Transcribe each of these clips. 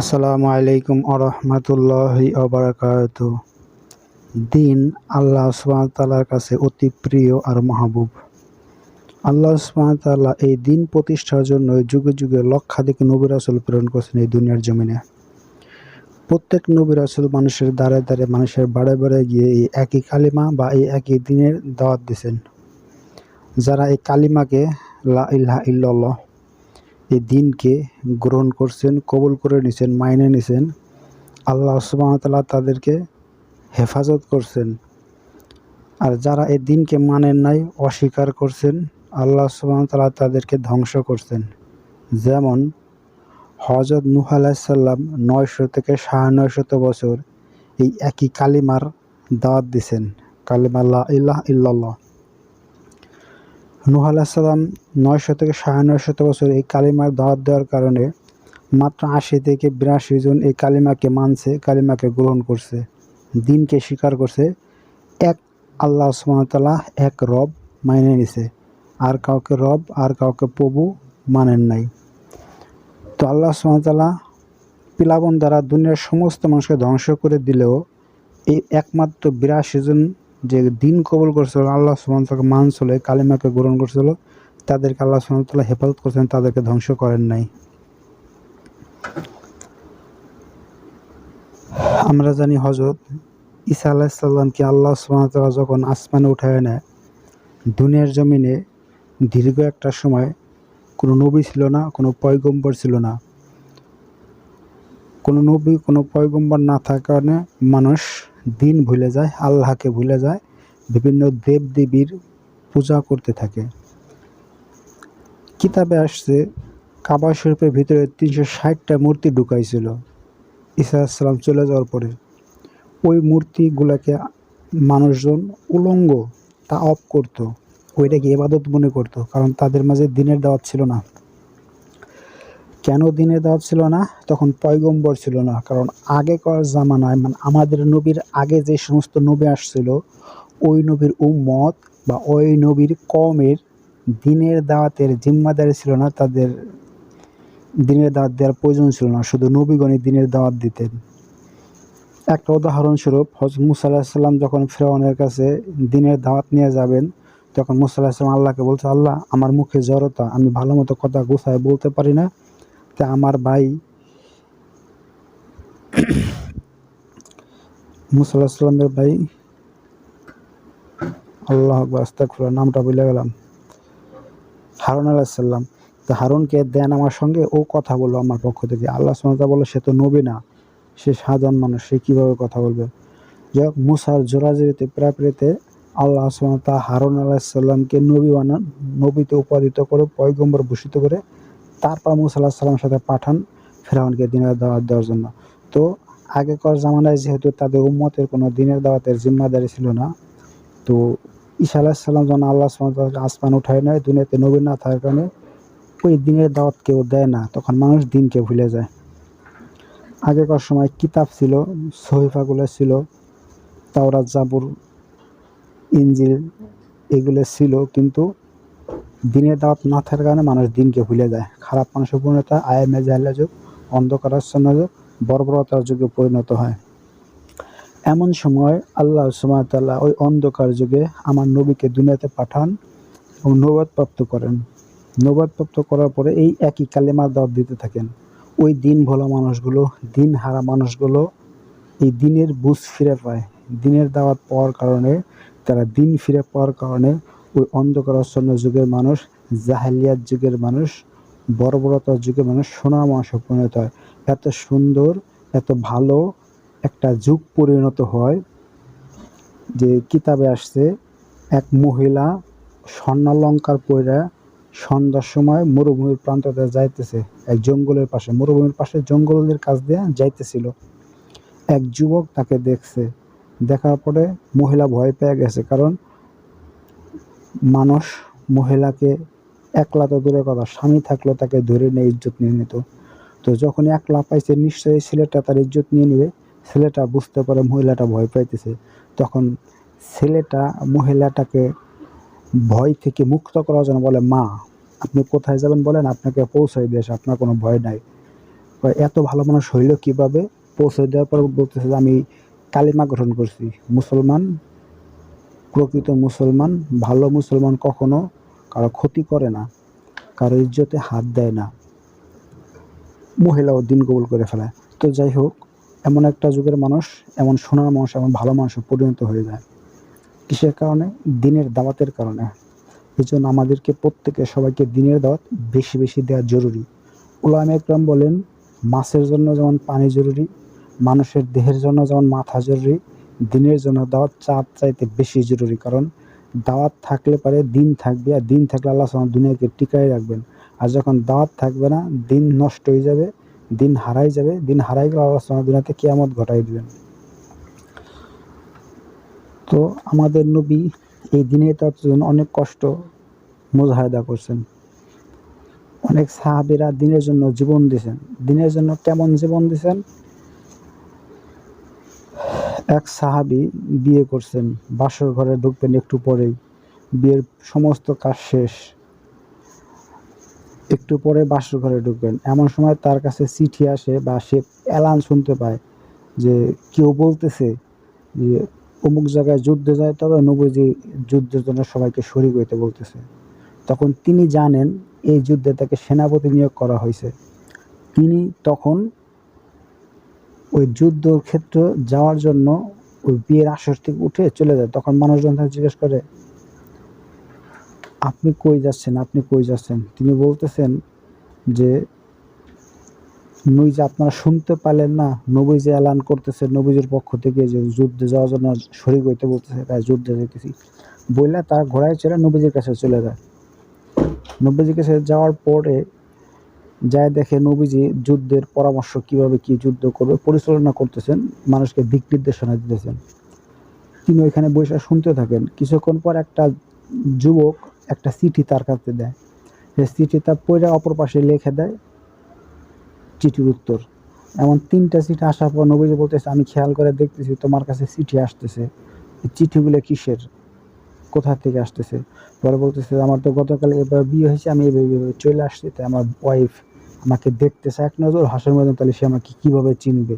আসসালামু আলাইকুম আরহামতুল্লাহি অবরাকাত দিন আল্লাহ সুবাহতাল্লার কাছে অতি প্রিয় আর মাহবুব। আল্লাহ সুবাহতাল্লাহ এই দিন প্রতিষ্ঠার জন্য যুগে যুগে লক্ষাধিক নবী রাসুল প্রেরণ করছেন এই দুনিয়ার জমিনে। প্রত্যেক নবী রাসুল মানুষের দ্বারে দ্বারে মানুষের বাড়ে বাড়ে গিয়ে এই একই কালিমা বা এই একই দিনের দাওয়াত দিয়েছেন। যারা এই কালিমাকে লা ইলাহা ইল্লাল্লাহ এই দিনকে গ্রহণ করছেন, কবুল করে নিছেন, মাইনে নিছেন। আল্লাহ সুবাহতাল্লাহ তাদেরকে হেফাজত করছেন। আর যারা এই দিনকে মানেন নাই, অস্বীকার করছেন, আল্লাহ সুবাহতাল্লাহ তাদেরকে ধ্বংস করছেন। যেমন হজরত নুহ আলাহিসাল্লাম নয়শো থেকে সাড়ে নয়শত বছর এই একই কালিমার দাওয়াত দিছেন। কালিমা লা ইলাহ ইল্লাল্লাহ। নুহ আলাহিসাল্লাম নয়শো থেকে সাড়ে নয়শত বছর এই কালিমার দাওয়াত দেওয়ার কারণে মাত্র আশি থেকে বিরাশি জন এই কালিমাকে মানছে, কালিমাকে গ্রহণ করছে, দিনকে স্বীকার করছে। এক আল্লাহ সুমতাল্লাহ এক রব মাইনে নিছে। আর কাউকে রব, আর কাউকে প্রভু মানেন নাই। তো আল্লাহ সুমতাল্লাহ পিলাবন দ্বারা দুনিয়ার সমস্ত মানুষকে ধ্বংস করে দিলেও এই একমাত্র বিরাশি জন যে দিন কবল করছিল, আল্লাহ সুমতাকে মানছিল কালিমাকে গ্রহণ করছিল, তাদেরকে আল্লাহ সুমতাল্লাহ হেফাজত করছেন, তাদেরকে ধ্বংস করেন নাই। আমরা জানি হজরত ঈসা আলাহিসাল্লামকে আল্লাহ সুমতাল্লাহ যখন আসমানে উঠায় নেয়, দুনিয়ার জমিনে দীর্ঘ একটা সময় কোনো নবী ছিল না, কোনো পয়গম্বর ছিল না। কোনো নবী, কোনো পয়গম্বর না থাকার কারণে মানুষ দিন ভুলে যায়, আল্লাহকে ভুলে যায়, বিভিন্ন দেব দেবীর পূজা করতে থাকে। কিতাবে আসছে, কাবা শরীফের ভিতরে তিনশো ষাটটা মূর্তি ঢুকাইছিল। আসসালাম চলে যাওয়ার পরে ওই মূর্তিগুলোকে মানুষজন উলঙ্গ তা অফ করতো। ওইটাকে এবাদত মনে করতো, কারণ তাদের মাঝে দিনের দাওয়াত ছিল না। কেন দিনের দাওয়াত ছিল না? তখন পয়গম্বর ছিল না। কারণ আগেকার জামানায় মানে আমাদের নবীর আগে যে সমস্ত নবী আসছিল, ওই নবীর উম্মত বা ওই নবীর কমের দিনের দাওয়াতের জিম্মাদারি ছিল না, তাদের দিনের দাওয়াত দেওয়ার প্রয়োজন ছিল না। শুধু নবীগণই দিনের দাওয়াত দিতেন। একটা উদাহরণস্বরূপ হজ মুসা আলাহিসাল্লাম যখন ফেরাউনের কাছে দিনের দাওয়াত নিয়ে যাবেন, তখন মুসা আলাহিসাল্লাম আল্লাহকে বলছে, আল্লাহ, আমার মুখে জড়তা আমি ভালো মতো কথা গুছায় বলতে পারি না। তা আমার ভাই মুসা আলাহিসাল্লামের ভাই, আল্লাহ আস্তাকুল্লাহ নামটা বলে গেলাম। হারুন আলাহিসাল্লাম তো হারুনকে দেন আমার সঙ্গে, ও কথা বলল আমার পক্ষ থেকে। আল্লাহ সুমতা বলল সে তো নবী না, সে সাধারণ মানুষ, সে কীভাবে কথা বলবে? যাই হোক, মুসার জোরাজুরিতে প্রাপড়িতে আল্লাহ সুমতা হারুন আলাহিসাল্লামকে নবী বানান, নবীতে উপাদিত করে, পয়গম্বর ভূষিত করে তারপর মুসা আল্লাহ সাল্লামের সাথে পাঠান ফেরাউনকে দিনের দাওয়াত দেওয়ার জন্য। তো আগেকার জামানায় যেহেতু তাদের উম্মতের কোনো দিনের দাওয়াতের জিম্মাদারি ছিল না, তো ঈশা আলাহিসাল্লাম যখন আল্লাহ সুমতাকে আসমান উঠায় নেয়, দুনিয়াতে নবী না থাকার কারণে ওই দিনের দাওয়াত কেউ দেয় না, তখন মানুষ দিনকে ভুলে যায়। আগেকার সময় কিতাব ছিল, সহিফাগুলো ছিল, তাওরাত, জাবুর ইঞ্জিল এগুলো ছিল, কিন্তু দিনের দাওয়াত না থাকার কারণে মানুষ দিনকে ভুলে যায়। খারাপ মানুষের পরিণতা আয়ামে জাহলা যুগ, অন্ধকারাচ্ছন্ন যুগ, বর্বরতার যুগে পরিণত হয়। এমন সময় আল্লাহ সুমাতাল্লাহ ওই অন্ধকার যুগে আমার নবীকে দুনিয়াতে পাঠান এবং নবাদপ্রাপ্ত করেন। নবাদপ্রাপ্ত করার পরে এই একই কালেমার দাওয়াত দিতে থাকেন। ওই দিন ভোলা মানুষগুলো, দিন হারা মানুষগুলো এই দিনের বুঝ ফিরে পায়। দিনের দাওয়াত পাওয়ার কারণে, তারা দিন ফিরে পাওয়ার কারণে ওই অন্ধকারাচ্ছন্ন যুগের মানুষ, জাহালিয়াত যুগের মানুষ, বর্বরতার যুগের মানুষ সোনা মানুষ পরিণত হয়। এত সুন্দর, এত ভালো একটা যুগ পরিণত হয় যে কিতাবে আসছে, এক মহিলা স্বর্ণালঙ্কার পরে সন্ধ্যার সময় মরুভূমির প্রান্ততে যাইতেছে, এক জঙ্গলের পাশে। মরুভূমির পাশে জঙ্গলের কাছ দিয়ে যাইতেছিল। এক যুবক তাকে দেখছে। দেখার পরে মহিলা ভয় পেয়ে গেছে, কারণ মানুষ, মহিলাকে একলা তো দূরের কথা, স্বামী থাকলে তাকে ধরে নিয়ে ইজ্জত নিয়ে নিত। তো যখন একলা পাইছে, নিশ্চয়ই ছেলেটা তার ইজ্জত নিয়ে নেবে। ছেলেটা বুঝতে পারে মহিলাটা ভয় পাইতেছে। তখন ছেলেটা মহিলাটাকে ভয় থেকে মুক্ত করার জন্য বলে, মা, আপনি কোথায় যাবেন বলেন? আপনাকে পৌঁছাই দিয়েছে আপনার কোনো ভয় নাই। এত ভালো মানুষ হইল কীভাবে? পৌঁছে দেওয়ার পর বলতেছে যে, আমি কালিমা গ্রহণ করছি, মুসলমান প্রকৃত মুসলমান, ভালো মুসলমান কখনো কারও ক্ষতি করে না, কারও ইজ্জতে হাত দেয় না। মহিলাও দিন কবুল করে ফেলে। তো যাই হোক, এমন একটা যুগের মানুষ, এমন সোনার মানুষ, এমন ভালো মানুষে পরিণত হয়ে যায়। কিসের কারণে? দিনের দাওয়াতের কারণে। এই জন্য আমাদেরকে প্রত্যেকে সবাইকে দিনের দাওয়াত বেশি বেশি দেওয়া জরুরি। উলাম একরাম বলেন, মাছের জন্য যেমন পানি জরুরি, মানুষের দেহের জন্য যেমন মাথা জরুরি দিনের জন্য দাওয়াত চাঁদ চাইতে বেশি জরুরি, কারণ দাওয়াত থাকলে পারে দিন থাকবে আর দিন থাকলে আল্লাহ সালাম দুনিয়াকে টিকায় রাখবেন। আর যখন দাওয়াত থাকবে না, দিন নষ্ট হয়ে যাবে, দিন হারাই যাবে, দিন হারাই গেলে আল্লাহ সালাম দুনিয়াতে কেয়ামত ঘটাই দিবেন। তো আমাদের নবী এই দিনের দাওয়াতের জন্য অনেক কষ্ট মুজাহাদা করছেন। অনেক সাহাবিরা দিনের জন্য জীবন দিয়েছেন। দিনের জন্য কেমন জীবন দিয়েছেন? এক সাহাবি বিয়ে করছেন। বাসর ঘরে ঢুকবেন একটু পরেই। বিয়ের সমস্ত কাজ শেষ। একটু পরে বাসর ঘরে ঢুকবেন। এমন সময় তার কাছে চিঠি আসে বা সে অ্যালান শুনতে পায় যে কেউ বলতেছে যে, অমুক জায়গায় যুদ্ধে যায় তবে নবীজি যুদ্ধের জন্য সবাইকে শরিক হইতে বলতেছে। তখন তিনি জানেন এই যুদ্ধে তাকে সেনাপতি নিয়োগ করা হয়েছে। তিনি তখন ওই যুদ্ধর ক্ষেত্রে যাওয়ার জন্য ওই বিয়ের আসর থেকে উঠে চলে যায়। তখন মানুষজন তাকে জিজ্ঞেস করে, আপনি কই যাচ্ছেন? আপনি কই যাচ্ছেন? তিনি বলতেছেন যে নই আপনারা শুনতে পারলেন না। নবী এলান করতেছে নবীজির পক্ষ থেকে যে যুদ্ধে যাওয়ার জন্য শরীর হইতে বলতেছে, তাই যুদ্ধে যেতেছি বললে তারা ঘোড়ায় চড়ে নবীজির কাছে চলে যায়। নবীজির কাছে যাওয়ার পরে যায় দেখে নবীজি যুদ্ধের পরামর্শ কীভাবে কি যুদ্ধ করবে, পরিচালনা করতেছেন, মানুষকে দিক নির্দেশনা দিতেছেন। তিনি ওইখানে বসে শুনতে থাকেন। কিছুক্ষণ পর একটা যুবক একটা চিঠি তার কাছে দেয়। সেই চিঠি তার পয়রা অপর পাশে লিখে দেয়, চিঠির উত্তর। এমন তিনটা চিঠি আসার পর নবীজি বলতেছে, আমি খেয়াল করে দেখতেছি, তোমার কাছে চিঠি আসতেছে। চিঠিগুলো কিসের? কোথা থেকে আসতেছে? পরে বলতেছে, আমার তো গতকাল এবার বিয়ে হয়েছে, আমি এভাবে চলে আসছি, তাই আমার ওয়াইফ আমাকে দেখতেছে এক নজর হাসের মধ্যে, তাহলে সে আমাকে কীভাবে চিনবে?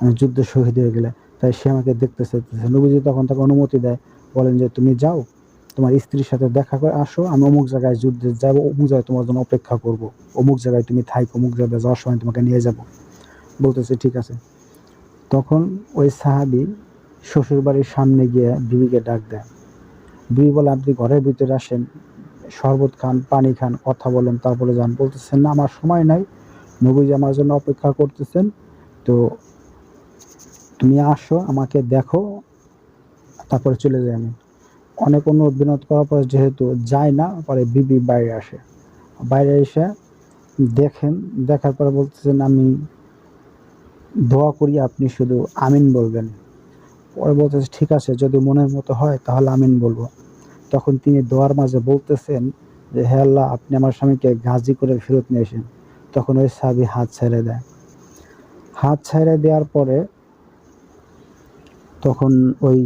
আমি যুদ্ধ শহীদ হয়ে গেলে তাই সে আমাকে দেখতেছে। নবীজি তখন তাকে অনুমতি দেয়, বলেন যে তুমি যাও, তোমার স্ত্রীর সাথে দেখা করে আসো, আমি অমুক জায়গায় যুদ্ধে যাব, অমুক জায়গায় তোমার জন্য অপেক্ষা করব। অমুক জায়গায় তুমি থাইক, অমুক জায়গায় যাওয়ার সময় তোমাকে নিয়ে যাব। বলতেছে, ঠিক আছে। তখন ওই সাহাবি শ্বশুর বাড়ির সামনে গিয়ে বিবিকে ডাক দেয়। বিবি বলে, আপনি ঘরের ভিতরে আসেন। শরবত খান, পানি খান, কথা বলেন, তারপরে যান। বলতেছেন, না, আমার সময় নাই। নবীজি আমার জন্য অপেক্ষা করতেছেন। তো তুমি আসো, আমাকে দেখো, তারপরে চলে যাই আমি। অনেক অনুরোধ, বিনোদ করার পর যেহেতু যায় না, পরে বিবি বাইরে আসে। বাইরে এসে দেখেন, দেখার পরে বলতেছেন, আমি দোয়া করি, আপনি শুধু আমিন বলবেন। পরে বলতেছে, ঠিক আছে, যদি মনের মতো হয়, তাহলে আমিন বলব। তখন তিনি দোয়ার মাঝে বলতেছেন যে, হে আল্লাহ, আপনি আমার স্বামীকে গাজী করে ফেরত নিয়ে এসেন তখন ওই সাবি হাত ছেড়ে দেয়। হাত ছেড়ে দেওয়ার পরে তখন ওই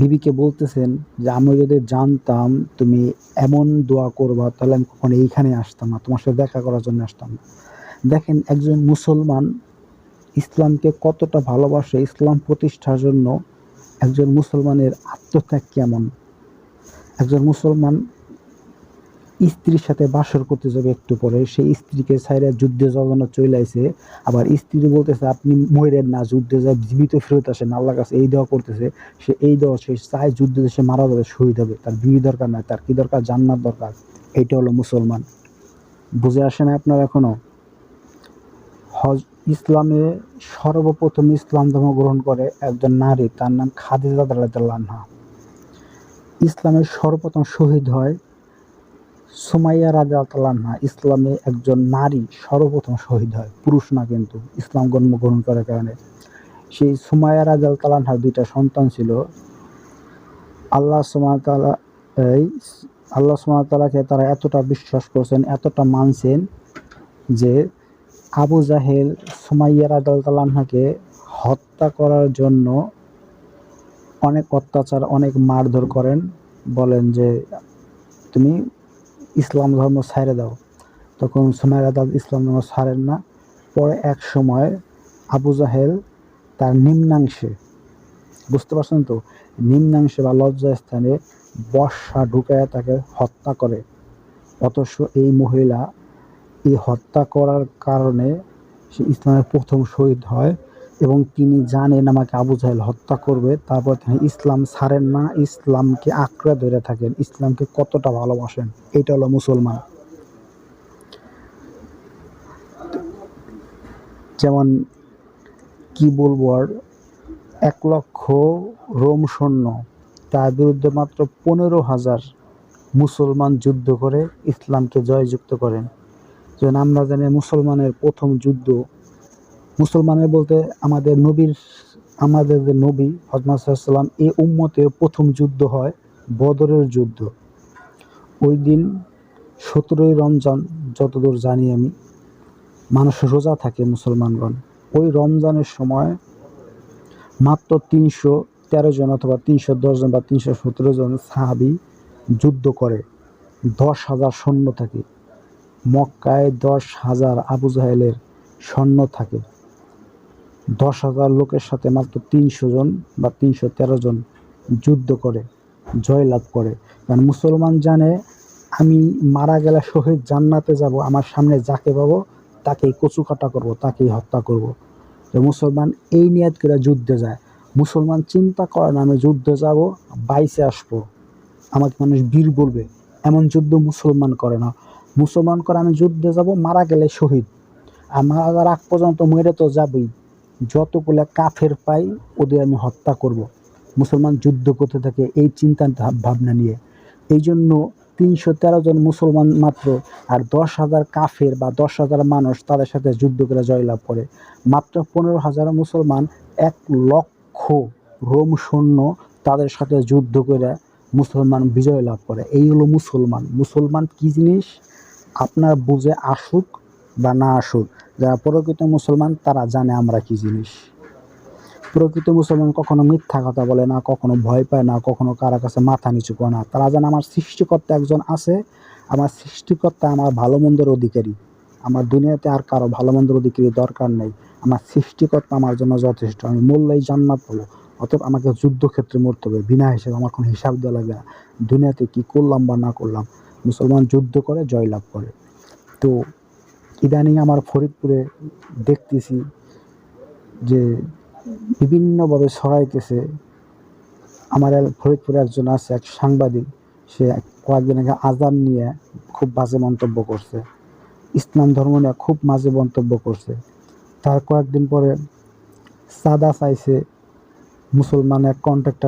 বিবিকে বলতেছেন যে, আমি যদি জানতাম তুমি এমন দোয়া করবা, তাহলে আমি কখনো এইখানে আসতাম না, তোমার সাথে দেখা করার জন্য আসতাম না। দেখেন একজন মুসলমান ইসলামকে কতটা ভালোবাসে, ইসলাম প্রতিষ্ঠার জন্য একজন মুসলমানের আত্মত্যাগ কেমন? একজন মুসলমান স্ত্রীর সাথে বাসর করতে যাবে একটু পরে সেই স্ত্রীকে ছাইরা যুদ্ধে জন্য চলে আসে আবার স্ত্রী বলতেছে, আপনি মরেন না, যুদ্ধে যায়, জীবিত ফেরত আসেন আল্লাহর কাছে এই দেওয়া করতেছে, সে এই দেওয়া সে চায় যুদ্ধে সে মারা যাবে, শহীদ হবে, তার বিবি দরকার নাই, তার কি দরকার? জান্নাত দরকার। এইটা হলো মুসলমান। বুঝে আসে না আপনার এখনও? হজ ইসলামে সর্বপ্রথম ইসলাম ধর্ম গ্রহণ করে একজন নারী, তার নাম খাদিজা রাদিয়াল্লাহু ইসলামের সর্বপ্রথম শহীদ হয় সুমাইয়া রাদিয়াল্লাহু ইসলামে একজন নারী সর্বপ্রথম শহীদ হয়, পুরুষ না কিন্তু, ইসলাম জন্ম গ্রহণ করার কারণে। সেই সুমাইয়া রাদিয়াল্লাহু দুইটা সন্তান ছিল। আল্লাহ তাআলা এই, আল্লাহ তাআলাকে তারা এতটা বিশ্বাস করছেন, এতটা মানছেন যে আবু জাহেল সুমাইয়া রাদিয়াল্লাহুকে হত্যা করার জন্য অনেক অত্যাচার, অনেক মারধর করেন। বলেন যে, তুমি ইসলাম ধর্ম ছাইড়ে দাও। তখন সুমাইরা দাদ ইসলাম ধর্ম ছাড়েন না। পরে এক সময় আবু জাহেল তার নিম্নাংশে, বুঝতে পারছেন তো? নিম্নাংশে বা লজ্জা স্থানে বর্ষা ঢুকায় তাকে হত্যা করে। অথচ এই মহিলা এই হত্যা করার কারণে সে ইসলামের প্রথম শহীদ হয় এবং তিনি জানেন আমাকে আবু জাহেল হত্যা করবে। তারপর তিনি ইসলাম ছাড়েন না, ইসলামকে আঁকড়ে ধরে থাকেন, ইসলামকে কতটা ভালোবাসেন, এটা হলো মুসলমান। যেমন কি বলব আর, এক লক্ষ রোম সৈন্য, তার বিরুদ্ধে মাত্র পনেরো হাজার মুসলমান যুদ্ধ করে ইসলামকে জয়যুক্ত করেন। যেমন আমরা জানি মুসলমানের প্রথম যুদ্ধ। মুসলমানের বলতে আমাদের নবীর, আমাদের যে নবী হজরত সাল্লাম এই উম্মতের প্রথম যুদ্ধ হয় বদরের যুদ্ধ। ওই দিন সতেরোই রমজান, যতদূর জানি আমি, মানুষ রোজা থাকে মুসলমানগণ। ওই রমজানের সময় মাত্র তিনশো তেরো জন অথবা তিনশো দশ জন বা তিনশো সতেরো জন সাহাবি যুদ্ধ করে। দশ হাজার সৈন্য থাকে। মক্কায় দশ হাজার আবু জাহেলের সৈন্য থাকে। দশ হাজার লোকের সাথে মাত্র তিনশো জন বা তিনশো তেরো জন যুদ্ধ করে, জয়লাভ করে। কারণ মুসলমান জানে, আমি মারা গেলে শহীদ জান্নাতে যাব, আমার সামনে যাকে পাবো, তাকেই কচু কাটা করব, তাকেই হত্যা করব। তো মুসলমান এই নিয়াত করে যুদ্ধে যায়। মুসলমান চিন্তা করে না, আমি যুদ্ধে যাব বাইসে আসব। আমাকে মানুষ বীর বলবে, এমন যুদ্ধ মুসলমান করে না। মুসলমান করে আমি যুদ্ধে যাব, মারা গেলে শহীদ। আর মারা যাওয়ার আগ পর্যন্ত মেরে তো যাবই। যতগুলো কাফের পাই, ওদের আমি হত্যা করব। মুসলমান যুদ্ধ করতে থাকে এই চিন্তা ভাবনা নিয়ে। এই জন্য তিনশো তেরো জন মুসলমান মাত্র আর দশ হাজার কাফের বা দশ হাজার মানুষ তাদের সাথে যুদ্ধ করে জয়লাভ করে। মাত্র পনেরো হাজার মুসলমান, এক লক্ষ রোম সৈন্য তাদের সাথে যুদ্ধ করে মুসলমান বিজয় লাভ করে। এই হলো মুসলমান। মুসলমান কি জিনিস? আপনার বুঝে আসুক বা না আসুক, যারা প্রকৃত মুসলমান, তারা জানে আমরা কি জিনিস। প্রকৃত মুসলমান কখনো মিথ্যা কথা বলে না, কখনো ভয় পায় না, কখনো কারও কাছে মাথা নিচু করে না। তারা জানে আমার সৃষ্টিকর্তা একজন আছে, আমার সৃষ্টিকর্তা আমার ভালো মন্দের অধিকারী। আমার দুনিয়াতে আর কারও ভালো মন্দের অধিকারী দরকার নেই। আমার সৃষ্টিকর্তা আমার জন্য যথেষ্ট, আমি মূল্যই জান্নাত পাবো। অতএব আমাকে যুদ্ধক্ষেত্রে মরতে হবে, বিনা হিসেবে আমার কোনো হিসাব দেওয়া লাগবে না। দুনিয়াতে কী করলাম বা না করলাম মুসলমান যুদ্ধ করে, জয়লাভ করে। তো ইদানিং আমার ফরিদপুরে দেখতেছি যে বিভিন্নভাবে ছড়াইতেছে। আমার ফরিদপুরে একজন আছে, এক সাংবাদিক, সে কয়েকদিন আগে আজান নিয়ে খুব বাজে মন্তব্য করছে। ইসলাম ধর্ম নিয়ে খুব বাজে মন্তব্য করছে। তার কয়েকদিন পরে সাদা চাইছে মুসলমান এক কন্ট্রাক্টর